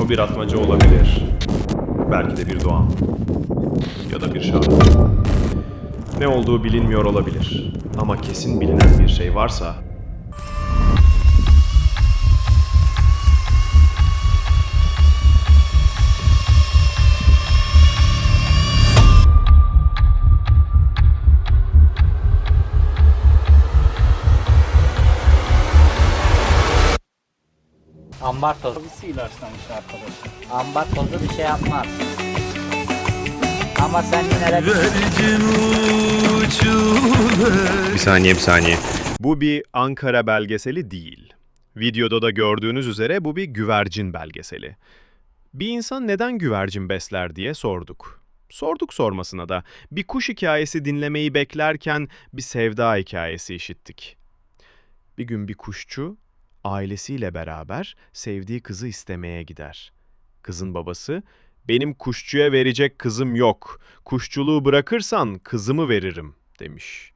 O bir atmaca olabilir. Belki de bir doğan. Ya da bir şarkı. Ne olduğu bilinmiyor olabilir. Ama kesin bilinen bir şey varsa Ambar tozu. Abisi ilaçlamış arkadaş. Ambar tozu bir şey yapmaz. Ama sen yine de Bir saniye bir saniye. Bu bir Ankara belgeseli değil. Videoda da gördüğünüz üzere bu bir güvercin belgeseli. Bir insan neden güvercin besler diye sorduk. Sorduk sormasına da bir kuş hikayesi dinlemeyi beklerken bir sevda hikayesi işittik. Bir gün bir kuşçu ailesiyle beraber sevdiği kızı istemeye gider. Kızın babası benim kuşçuya verecek kızım yok. Kuşçuluğu bırakırsan kızımı veririm demiş.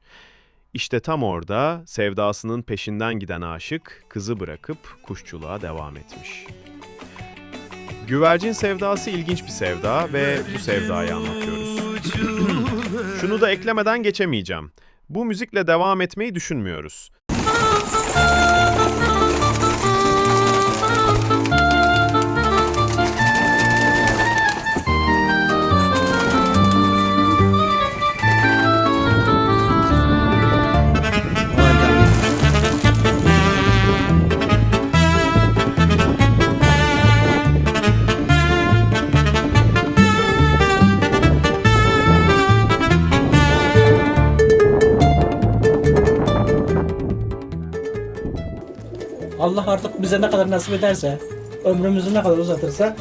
İşte tam orada sevdasının peşinden giden aşık kızı bırakıp kuşçuluğa devam etmiş. Güvercin sevdası ilginç bir sevda ve bu sevdayı anlatıyoruz. Şunu da eklemeden geçemeyeceğim. Bu müzikle devam etmeyi düşünmüyoruz. Allah artık bize ne kadar nasip ederse, ömrümüzü ne kadar uzatırsa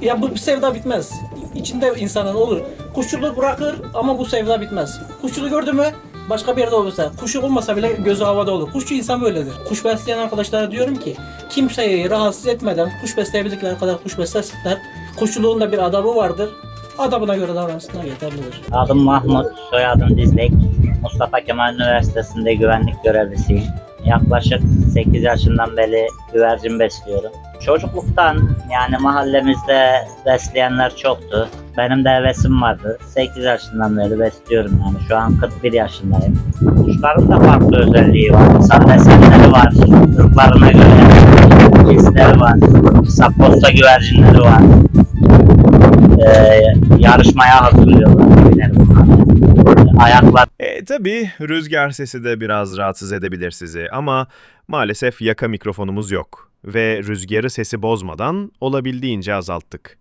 ya bu sevda bitmez. İçinde insanın olur. Kuşçuluğu bırakır ama bu sevda bitmez. Kuşçuluğu gördü mü başka bir yerde olursa, kuşu olmasa bile gözü havada olur. Kuşçu insan böyledir. Kuş besleyen arkadaşlara diyorum ki kimseyi rahatsız etmeden kuş besleyebildikleri kadar kuş beslesinler. Kuşçuluğun da bir adabı vardır. Adabına göre davransınlar yeterlidir. Adım Mahmut, soyadım Dizlek. Mustafa Kemal Üniversitesi'nde güvenlik görevlisiyim. Yaklaşık 8 yaşından beri güvercin besliyorum. Çocukluktan yani mahallemizde besleyenler çoktu. Benim de hevesim vardı. 8 yaşından beri besliyorum yani. Şu an 41 yaşındayım. Kuşların da farklı özelliği var. Misal desenleri var. Irklarına göre cinsleri var. Saposta güvercinleri var. Ee, yarışmaya hazırlıyorlar. Ayaklar E tabi rüzgar sesi de biraz rahatsız edebilir sizi ama maalesef yaka mikrofonumuz yok ve rüzgarı sesi bozmadan olabildiğince azalttık.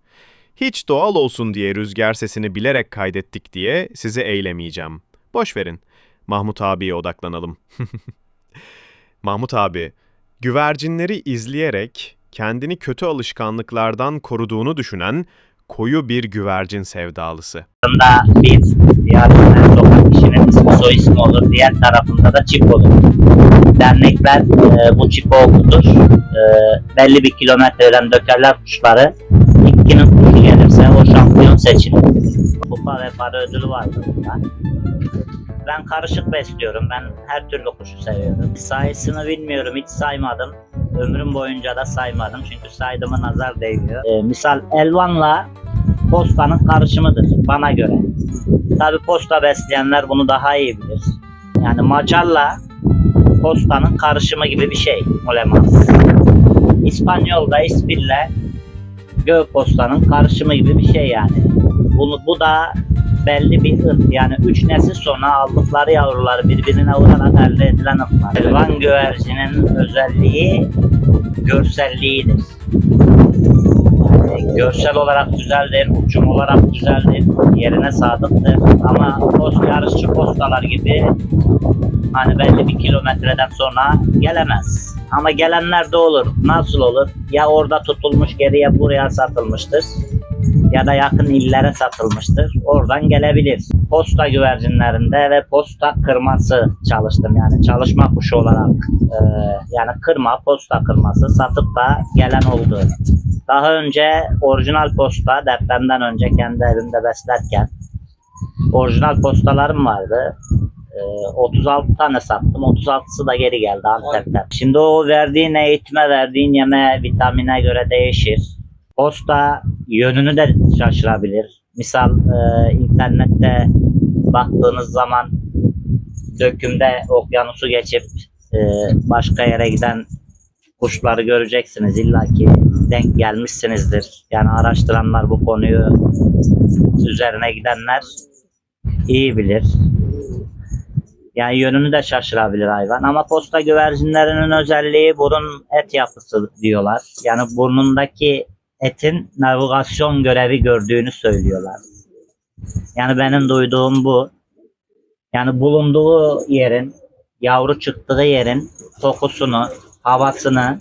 Hiç doğal olsun diye rüzgar sesini bilerek kaydettik diye sizi eylemeyeceğim. Boş verin. Mahmut abiye odaklanalım. Mahmut abi, güvercinleri izleyerek kendini kötü alışkanlıklardan koruduğunu düşünen koyu bir güvercin sevdalısı. tarafında bir diğer sokak kişinin soy ismi olur. Diğer tarafında da çip olur. Dernekler e, bu çipi okutur. E, belli bir kilometreden dökerler kuşları. İlkinin kuşu gelirse o şampiyon seçilir. Kupa ve para ödülü vardır bunda. Ben karışık besliyorum. Ben her türlü kuşu seviyorum. Sayısını bilmiyorum. Hiç saymadım. Ömrüm boyunca da saymadım. Çünkü saydığıma nazar değmiyor. E, misal Elvan'la postanın karışımıdır bana göre. Tabi posta besleyenler bunu daha iyi bilir. Yani Macarla postanın karışımı gibi bir şey olamaz. İspanyol'da İspir'le gök postanın karışımı gibi bir şey yani. Bunu, bu da belli bir ırk yani üç nesil sonra aldıkları yavruları birbirine vurarak elde edilen ırklar. Elvan güvercinin özelliği görselliğidir. Yani görsel olarak güzeldir, uçum olarak güzeldir, yerine sadıktır. Ama post yarışçı postalar gibi hani belli bir kilometreden sonra gelemez. Ama gelenler de olur. Nasıl olur? Ya orada tutulmuş geriye buraya satılmıştır ya da yakın illere satılmıştır. Oradan gelebilir. Posta güvercinlerinde ve posta kırması çalıştım. Yani çalışma kuşu olarak e, yani kırma, posta kırması satıp da gelen oldu. Daha önce orijinal posta depremden önce kendi evimde beslerken orijinal postalarım vardı. Ee, 36 tane sattım. 36'sı da geri geldi Antep'ten. Şimdi o verdiğin eğitime, verdiğin yeme, vitamine göre değişir. Posta yönünü de şaşırabilir. Misal e, internette baktığınız zaman dökümde okyanusu geçip e, başka yere giden kuşları göreceksiniz. İlla ki denk gelmişsinizdir. Yani araştıranlar bu konuyu üzerine gidenler iyi bilir. Yani yönünü de şaşırabilir hayvan. Ama posta güvercinlerinin özelliği burun et yapısı diyorlar. Yani burnundaki etin navigasyon görevi gördüğünü söylüyorlar. Yani benim duyduğum bu. Yani bulunduğu yerin, yavru çıktığı yerin kokusunu, havasını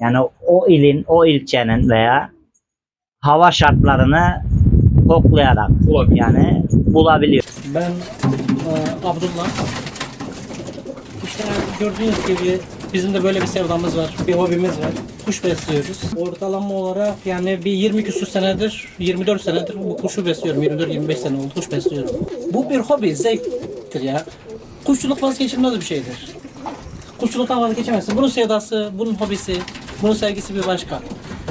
yani o ilin, o ilçenin veya hava şartlarını koklayarak yani bulabiliyor. Ben e, Abdullah. İşte gördüğünüz gibi bizim de böyle bir sevdamız var, bir hobimiz var. Kuş besliyoruz. Ortalama olarak yani bir 20 küsur senedir, 24 senedir bu kuşu besliyorum. 24-25 sene oldu kuş besliyorum. Bu bir hobi, zevktir ya. Kuşçuluk vazgeçilmez bir şeydir. Kuşçuluktan vazgeçemezsin. Bunun sevdası, bunun hobisi, bunun sevgisi bir başka.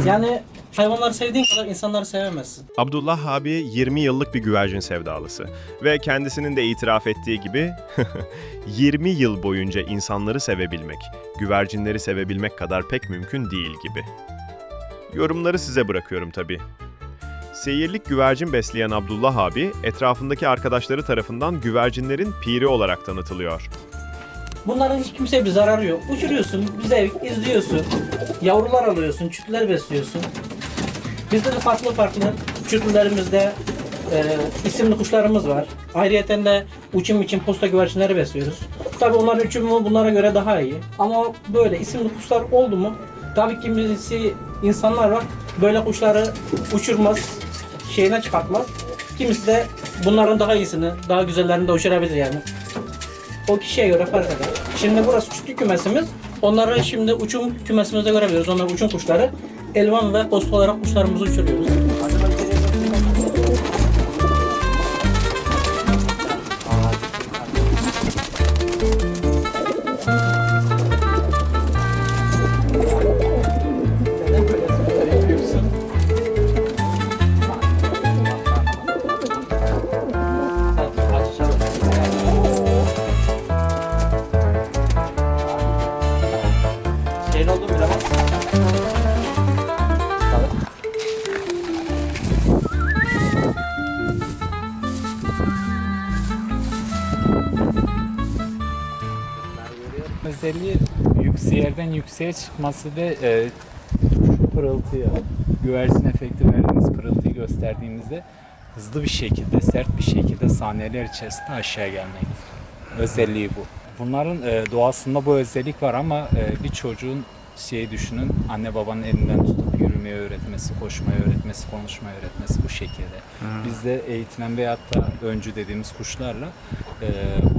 Yani hayvanları sevdiğin kadar insanları sevemezsin. Abdullah abi 20 yıllık bir güvercin sevdalısı ve kendisinin de itiraf ettiği gibi 20 yıl boyunca insanları sevebilmek, güvercinleri sevebilmek kadar pek mümkün değil gibi. Yorumları size bırakıyorum tabi. Seyirlik güvercin besleyen Abdullah abi etrafındaki arkadaşları tarafından güvercinlerin piri olarak tanıtılıyor. Bunların hiç kimseye bir zararı yok. Uçuruyorsun, bir zevk, izliyorsun. Yavrular alıyorsun, çütler besliyorsun. Bizde de farklı farklı çütlerimizde e, isimli kuşlarımız var. Ayrıyeten de uçum için posta güvercinleri besliyoruz. Tabii onların uçumu bunlara göre daha iyi. Ama böyle isimli kuşlar oldu mu tabii ki kimisi insanlar var böyle kuşları uçurmaz, şeyine çıkartmaz. Kimisi de bunların daha iyisini, daha güzellerini de uçurabilir yani. O kişiye göre fark eder. Şimdi burası çütlü kümesimiz. Onları şimdi uçum kümesimizde görebiliyoruz. Onlar uçum kuşları. Elvan ve posta olarak kuşlarımızı uçuruyoruz. Özelliği yüksek yerden yükseğe çıkması ve e, şu pırıltıya, güvercin efekti verdiğimiz pırıltıyı gösterdiğimizde hızlı bir şekilde, sert bir şekilde saniyeler içerisinde aşağı gelmektir. Özelliği bu. Bunların e, doğasında bu özellik var ama e, bir çocuğun şeyi düşünün, anne babanın elinden tutup yürümeyi öğretmesi, koşmayı öğretmesi, konuşmayı öğretmesi bu şekilde. Biz de eğitilen veyahut da öncü dediğimiz kuşlarla e,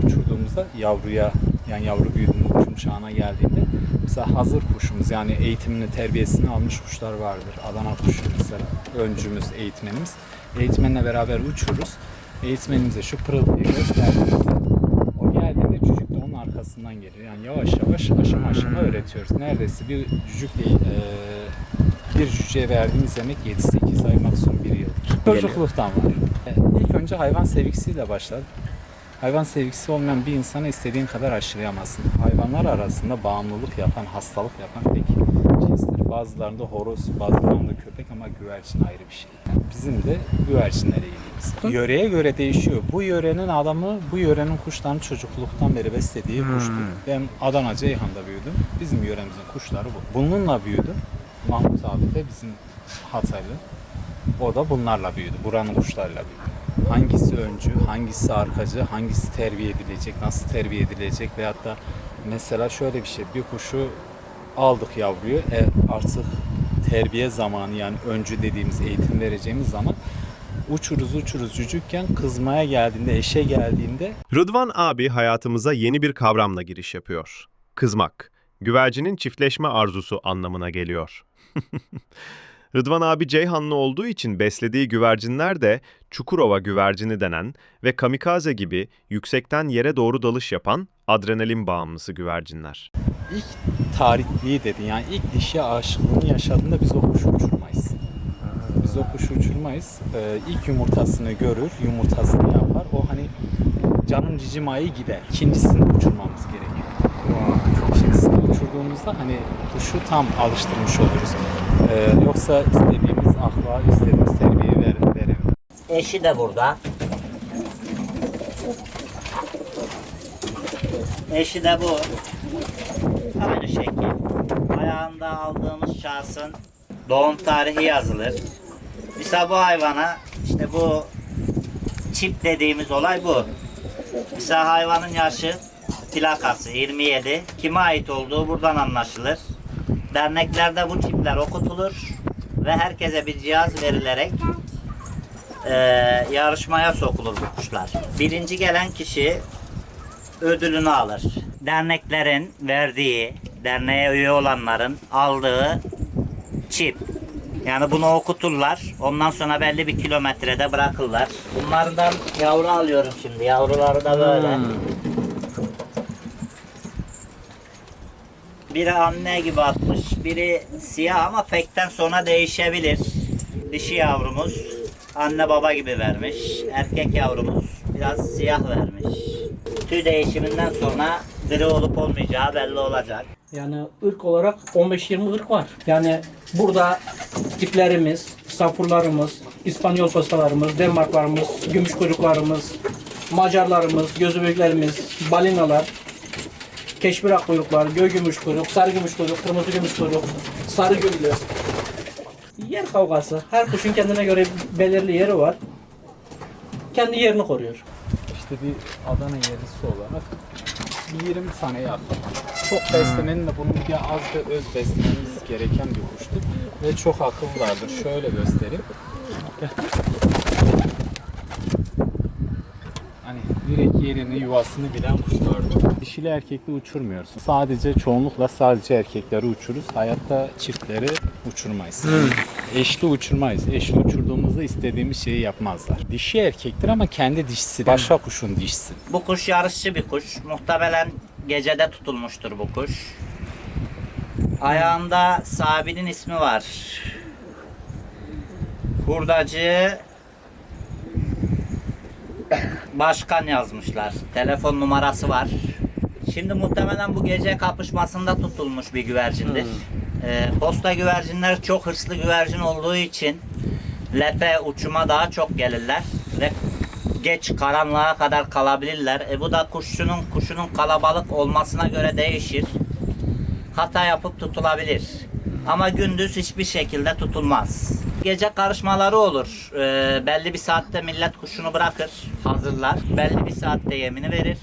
uçurduğumuzda yavruya yani yavru büyüdüğünde uçum çağına geldiğinde mesela hazır kuşumuz yani eğitimini terbiyesini almış kuşlar vardır. Adana kuşu mesela öncümüz eğitmenimiz. Eğitmenle beraber uçururuz. Eğitmenimize şu pırıltıyı gösterdiğimizde o geldiğinde cücük de onun arkasından geliyor. Yani yavaş yavaş aşama aşama öğretiyoruz. Neredeyse bir cücük değil e, bir cücüğe verdiğimiz yemek 7-8 ay maksimum bir yıldır. Çocukluktan var. E, İlk önce hayvan sevgisiyle başladık. Hayvan sevgisi olmayan bir insana istediğin kadar aşılayamazsın. Hayvanlar arasında bağımlılık yapan, hastalık yapan tek cinstir. Bazılarında horoz, bazılarında köpek ama güvercin ayrı bir şey. Yani bizim de güvercinlere ilgimiz. Yöreye göre değişiyor. Bu yörenin adamı, bu yörenin kuşlarını çocukluktan beri beslediği kuştur. Ben Adana Ceyhan'da büyüdüm. Bizim yöremizin kuşları bu. Bununla büyüdüm. Mahmut abi de bizim Hataylı. O da bunlarla büyüdü. Buranın kuşlarıyla büyüdü. Hangisi öncü, hangisi arkacı, hangisi terbiye edilecek, nasıl terbiye edilecek veyahut da mesela şöyle bir şey. Bir kuşu aldık yavruyu. E, artık terbiye zamanı yani öncü dediğimiz eğitim vereceğimiz zaman uçuruz uçuruz cücükken kızmaya geldiğinde, eşe geldiğinde Rıdvan abi hayatımıza yeni bir kavramla giriş yapıyor. Kızmak. Güvercinin çiftleşme arzusu anlamına geliyor. Rıdvan abi Ceyhanlı olduğu için beslediği güvercinler de Çukurova güvercini denen ve kamikaze gibi yüksekten yere doğru dalış yapan adrenalin bağımlısı güvercinler. ilk tarihliği dedi yani ilk dişi aşıklığını yaşadığında biz o kuşu uçurmayız. biz o kuşu uçurmayız. Ee, ilk yumurtasını görür, yumurtasını yapar. O hani canım cicim ayı gider. İkincisini uçurmamız gerekiyor. Çok İkincisini uçurduğumuzda hani kuşu tam alıştırmış oluruz. Ee, yoksa istediğimiz akla, istediğimiz terbiyeyi ver, veremeyiz. Eşi de burada. Eşi de bu. Aynı şekil. Ayağında aldığımız şahsın doğum tarihi yazılır. Mesela bu hayvana işte bu çip dediğimiz olay bu. Mesela hayvanın yaşı plakası 27. Kime ait olduğu buradan anlaşılır. Derneklerde bu çipler okutulur ve herkese bir cihaz verilerek e, yarışmaya sokulur bu kuşlar. Birinci gelen kişi ödülünü alır. Derneklerin verdiği, derneğe üye olanların aldığı çip. Yani bunu okuturlar. Ondan sonra belli bir kilometrede bırakırlar. Bunlardan yavru alıyorum şimdi. Yavruları da böyle. Biri anne gibi atmış, biri siyah ama pekten sonra değişebilir. Dişi yavrumuz anne baba gibi vermiş. Erkek yavrumuz biraz siyah vermiş. Tüy değişiminden sonra gri olup olmayacağı belli olacak. Yani ırk olarak 15-20 ırk var. Yani burada tiplerimiz, safurlarımız, İspanyol postalarımız, Denmarklarımız, gümüş kuyruklarımız, Macarlarımız, gözü büyüklerimiz, balinalar, keşmirak kuyruklar, göy gümüş kuyruk, sarı gümüş kuyruk, kırmızı gümüş kuyruk, sarı güllü. Yer kavgası. Her kuşun kendine göre belirli yeri var. Kendi yerini koruyor. İşte bir Adana yerlisi olarak bir 20 sene yakın. Çok beslemenin de bunun bir az ve öz beslememiz gereken bir kuştur. Ve çok akıllılardır. Şöyle göstereyim. Gel. Hani direkt yerini, yuvasını bilen kuşlardır. Dişili erkekli uçurmuyorsun. Sadece çoğunlukla sadece erkekleri uçururuz. Hayatta çiftleri uçurmayız. Eşli uçurmayız. Eşli uçurduğumuzda istediğimiz şeyi yapmazlar. Dişi erkektir ama kendi dişisi. Başka kuşun dişisi. Bu kuş yarışçı bir kuş. Muhtemelen gecede tutulmuştur bu kuş. Ayağında sahibinin ismi var. Hurdacı Başkan yazmışlar. Telefon numarası var. Şimdi muhtemelen bu gece kapışmasında tutulmuş bir güvercindir. Ee, posta güvercinler çok hırslı güvercin olduğu için lepe uçuma daha çok gelirler ve geç karanlığa kadar kalabilirler. E bu da kuşçunun kuşunun kalabalık olmasına göre değişir. Hata yapıp tutulabilir. Ama gündüz hiçbir şekilde tutulmaz. Gece karışmaları olur. Ee, belli bir saatte millet kuşunu bırakır, hazırlar. Belli bir saatte yemini verir.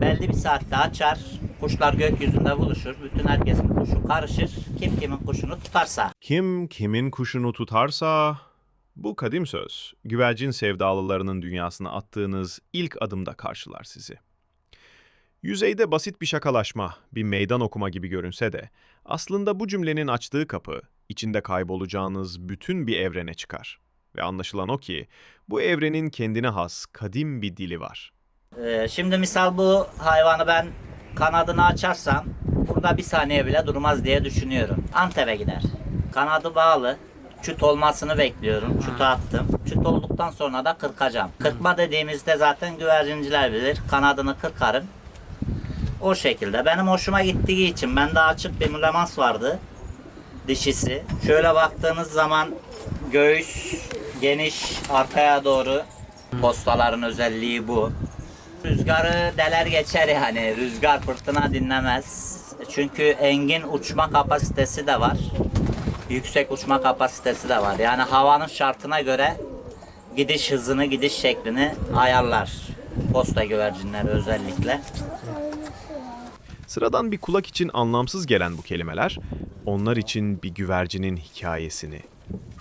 Belli bir saatte açar. Kuşlar gökyüzünde buluşur. Bütün herkesin kuşu karışır. Kim kimin kuşunu tutarsa. Kim kimin kuşunu tutarsa... Bu kadim söz, güvercin sevdalılarının dünyasına attığınız ilk adımda karşılar sizi. Yüzeyde basit bir şakalaşma, bir meydan okuma gibi görünse de, aslında bu cümlenin açtığı kapı, içinde kaybolacağınız bütün bir evrene çıkar. Ve anlaşılan o ki, bu evrenin kendine has, kadim bir dili var. Ee, şimdi misal bu hayvanı ben kanadını açarsam burada bir saniye bile durmaz diye düşünüyorum. Antep'e gider. Kanadı bağlı. Çüt olmasını bekliyorum. Çütü attım. Çüt olduktan sonra da kırkacağım. Kırkma dediğimizde zaten güvercinciler bilir. Kanadını kırkarım. O şekilde. Benim hoşuma gittiği için bende açık bir mülemans vardı. Dişisi. Şöyle baktığınız zaman göğüs geniş arkaya doğru. Postaların özelliği bu. Rüzgarı deler geçer yani. Rüzgar fırtına dinlemez. Çünkü engin uçma kapasitesi de var. Yüksek uçma kapasitesi de var. Yani havanın şartına göre gidiş hızını, gidiş şeklini ayarlar. Posta güvercinleri özellikle. Sıradan bir kulak için anlamsız gelen bu kelimeler, onlar için bir güvercinin hikayesini,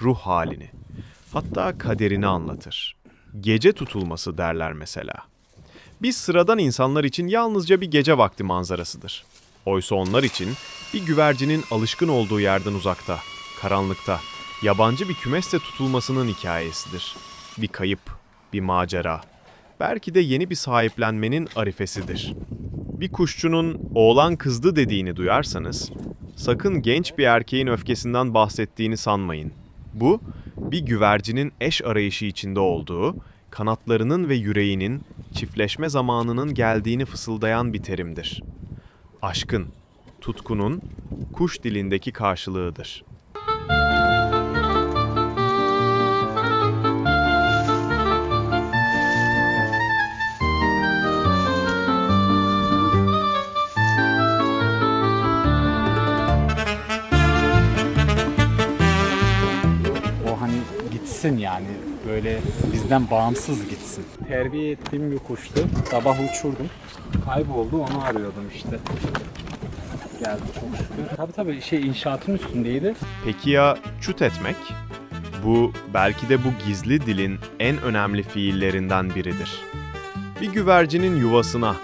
ruh halini, hatta kaderini anlatır. Gece tutulması derler mesela. Biz sıradan insanlar için yalnızca bir gece vakti manzarasıdır. Oysa onlar için bir güvercinin alışkın olduğu yerden uzakta, karanlıkta, yabancı bir kümeste tutulmasının hikayesidir. Bir kayıp, bir macera, belki de yeni bir sahiplenmenin arifesidir. Bir kuşçunun oğlan kızdı dediğini duyarsanız, sakın genç bir erkeğin öfkesinden bahsettiğini sanmayın. Bu, bir güvercinin eş arayışı içinde olduğu, kanatlarının ve yüreğinin çiftleşme zamanının geldiğini fısıldayan bir terimdir. Aşkın, tutkunun kuş dilindeki karşılığıdır. Gitsin yani böyle bizden bağımsız gitsin. Terbiye ettiğim bir kuştu. Sabah uçurdum. Kayboldu onu arıyordum işte. Geldi çok şükür. Tabii tabii şey inşaatın üstündeydi. Peki ya çut etmek? Bu belki de bu gizli dilin en önemli fiillerinden biridir. Bir güvercinin yuvasına,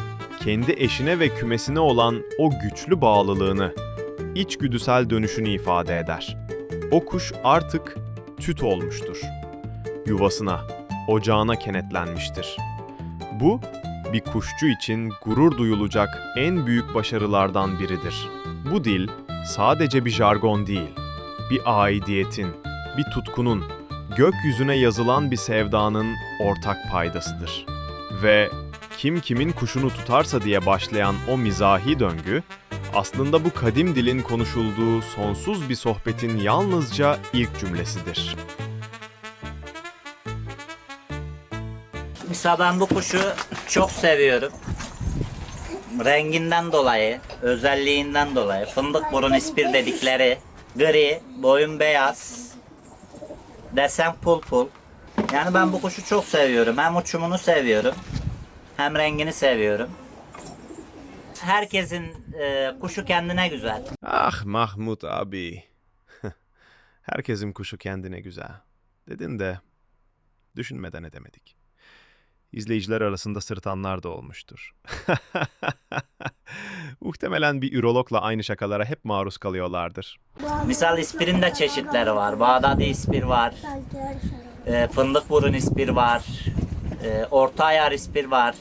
kendi eşine ve kümesine olan o güçlü bağlılığını, içgüdüsel dönüşünü ifade eder. O kuş artık tüt olmuştur. Yuvasına, ocağına kenetlenmiştir. Bu, bir kuşçu için gurur duyulacak en büyük başarılardan biridir. Bu dil sadece bir jargon değil, bir aidiyetin, bir tutkunun, gökyüzüne yazılan bir sevdanın ortak paydasıdır. Ve kim kimin kuşunu tutarsa diye başlayan o mizahi döngü, aslında bu kadim dilin konuşulduğu sonsuz bir sohbetin yalnızca ilk cümlesidir. Mesela ben bu kuşu çok seviyorum. Renginden dolayı, özelliğinden dolayı, fındık burun ispir dedikleri, gri, boyun beyaz, desen pul pul. Yani ben bu kuşu çok seviyorum. Hem uçumunu seviyorum, hem rengini seviyorum. Herkesin e, kuşu kendine güzel. Ah Mahmut abi. Herkesin kuşu kendine güzel. Dedin de düşünmeden edemedik. İzleyiciler arasında sırıtanlar da olmuştur. Muhtemelen bir ürologla aynı şakalara hep maruz kalıyorlardır. Misal ispirin de çeşitleri var. Bağdadi ispir var. E, fındık burun ispir var. E, orta ayar ispir var.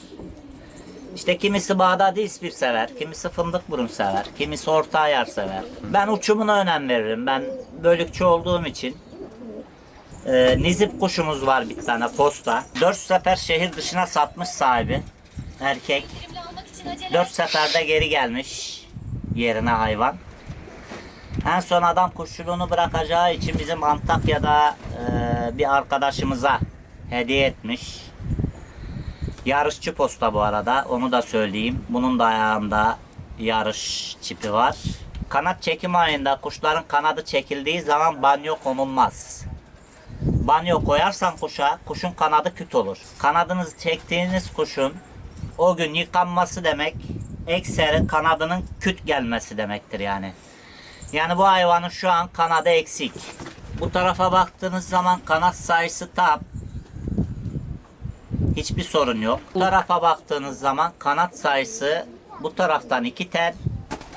İşte kimisi Bağdadi ispir sever, kimisi fındık burun sever, kimisi orta ayar sever. Ben uçumuna önem veririm. Ben bölükçü olduğum için. E, nizip kuşumuz var bir tane posta. Dört sefer şehir dışına satmış sahibi. Erkek. Dört seferde geri gelmiş yerine hayvan. En son adam kuşçuluğunu bırakacağı için bizim Antakya'da e, bir arkadaşımıza hediye etmiş. Yarışçı posta bu arada. Onu da söyleyeyim. Bunun da ayağında yarış çipi var. Kanat çekim ayında kuşların kanadı çekildiği zaman banyo konulmaz. Banyo koyarsan kuşa, kuşun kanadı küt olur. Kanadınızı çektiğiniz kuşun o gün yıkanması demek, ekseri kanadının küt gelmesi demektir yani. Yani bu hayvanın şu an kanadı eksik. Bu tarafa baktığınız zaman kanat sayısı tam. Hiçbir sorun yok. Bu tarafa baktığınız zaman kanat sayısı bu taraftan iki tel,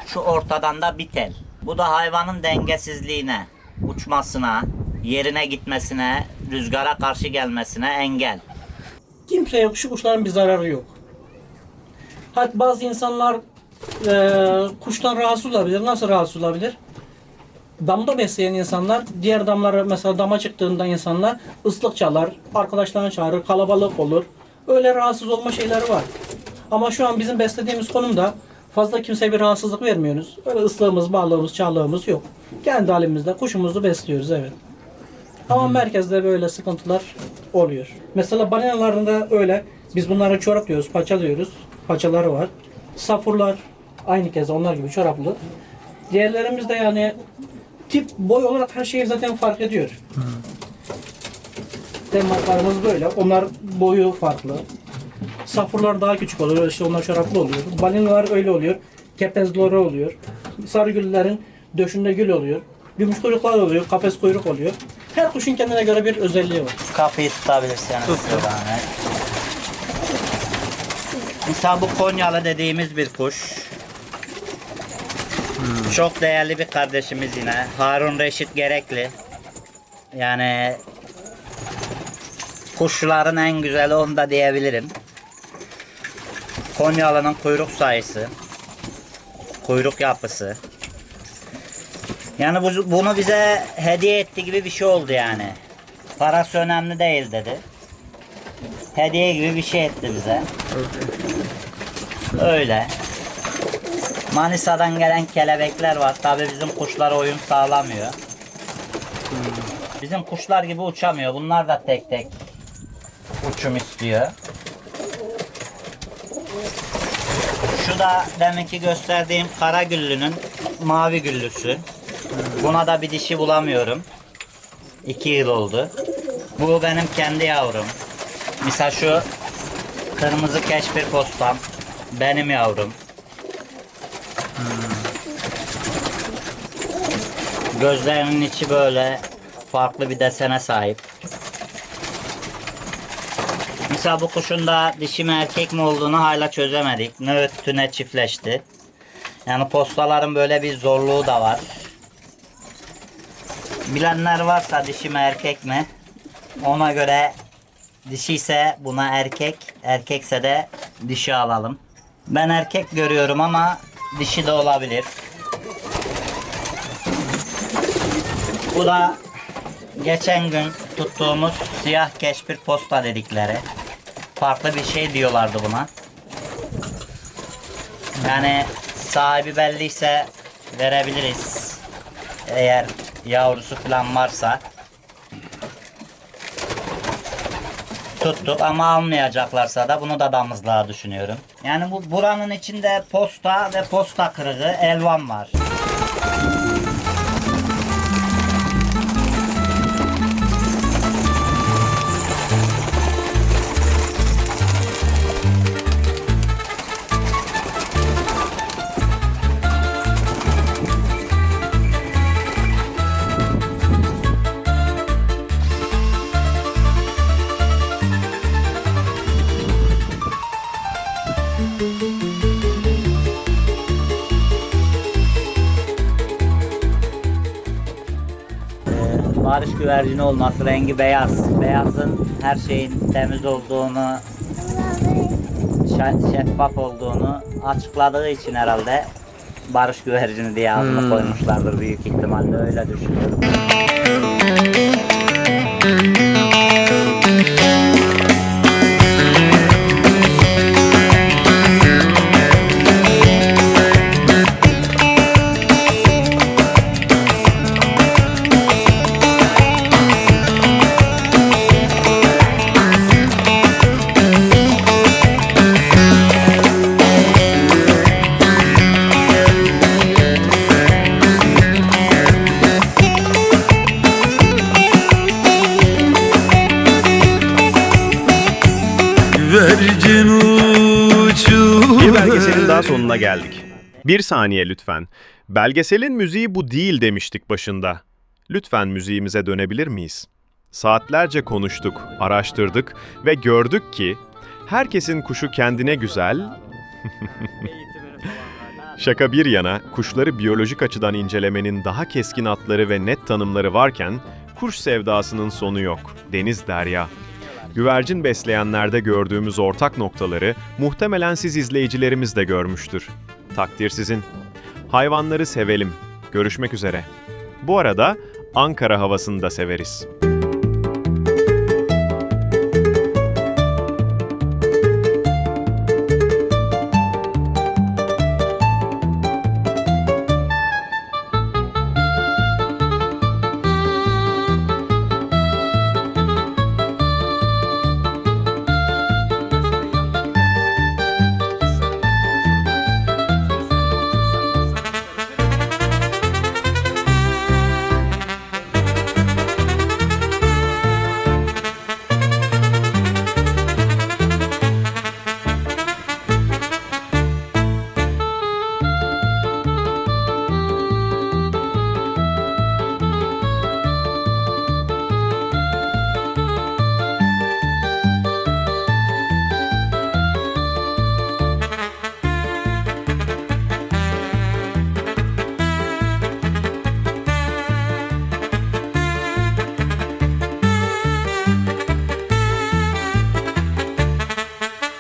şu ortadan da bir tel. Bu da hayvanın dengesizliğine, uçmasına, yerine gitmesine, rüzgara karşı gelmesine engel. Kimseye şu kuşların bir zararı yok. Hatta bazı insanlar e, kuştan rahatsız olabilir. Nasıl rahatsız olabilir? Damda besleyen insanlar, diğer damlara mesela dama çıktığında insanlar ıslık çalar, arkadaşlarını çağırır, kalabalık olur. Öyle rahatsız olma şeyleri var. Ama şu an bizim beslediğimiz konumda fazla kimseye bir rahatsızlık vermiyoruz. Öyle ıslığımız, bağlığımız, çağlığımız yok. Kendi halimizde kuşumuzu besliyoruz evet. Ama merkezde böyle sıkıntılar oluyor. Mesela balinalarında öyle. Biz bunlara çorap diyoruz, paça diyoruz. Paçaları var. Safurlar aynı kez onlar gibi çoraplı. Diğerlerimizde yani tip boy olarak her şeyi zaten fark ediyor. Denmarklarımız böyle. Onlar boyu farklı. Safurlar daha küçük oluyor. İşte onlar çoraplı oluyor. Balinalar öyle oluyor. Kepezlori oluyor. Sarıgüllerin döşünde gül oluyor. Gümüş kuyruklar oluyor. Kafes kuyruk oluyor. Her kuşun kendine göre bir özelliği var. Kapıyı tutabilirsin yani. Yani. Mesela bu Konyalı dediğimiz bir kuş. Çok değerli bir kardeşimiz yine. Harun Reşit Gerekli. Yani kuşların en güzeli onda diyebilirim. Konyalı'nın kuyruk sayısı, kuyruk yapısı. Yani bu, bunu bize hediye etti gibi bir şey oldu yani. Parası önemli değil dedi. Hediye gibi bir şey etti bize. Öyle. Manisa'dan gelen kelebekler var. Tabi bizim kuşlara uyum sağlamıyor. Bizim kuşlar gibi uçamıyor. Bunlar da tek tek uçum istiyor. Şu da deminki gösterdiğim kara güllünün mavi güllüsü. Buna da bir dişi bulamıyorum. İki yıl oldu. Bu benim kendi yavrum. Misal şu kırmızı keşfir postam benim yavrum. Gözlerinin içi böyle farklı bir desene sahip. Mesela bu kuşun da dişi mi erkek mi olduğunu hala çözemedik. Ne öttü ne çiftleşti. Yani postaların böyle bir zorluğu da var. Bilenler varsa dişi mi erkek mi? Ona göre dişi ise buna erkek, erkekse de dişi alalım. Ben erkek görüyorum ama dişi de olabilir. Bu da geçen gün tuttuğumuz siyah keşfir posta dedikleri. Farklı bir şey diyorlardı buna. Yani sahibi belliyse verebiliriz. Eğer yavrusu falan varsa. Tuttuk ama almayacaklarsa da bunu da damızlığa düşünüyorum. Yani bu buranın içinde posta ve posta kırığı elvan var. Barış güvercini olması, rengi beyaz. Beyazın her şeyin temiz olduğunu, şe- şeffaf olduğunu açıkladığı için herhalde barış güvercini diye adını koymuşlardır büyük ihtimalle öyle düşünüyorum. Bir saniye lütfen. Belgeselin müziği bu değil demiştik başında. Lütfen müziğimize dönebilir miyiz? Saatlerce konuştuk, araştırdık ve gördük ki herkesin kuşu kendine güzel, Şaka bir yana, kuşları biyolojik açıdan incelemenin daha keskin hatları ve net tanımları varken, kuş sevdasının sonu yok. Deniz derya. Güvercin besleyenlerde gördüğümüz ortak noktaları muhtemelen siz izleyicilerimiz de görmüştür. Takdir sizin. Hayvanları sevelim. Görüşmek üzere. Bu arada Ankara havasını da severiz.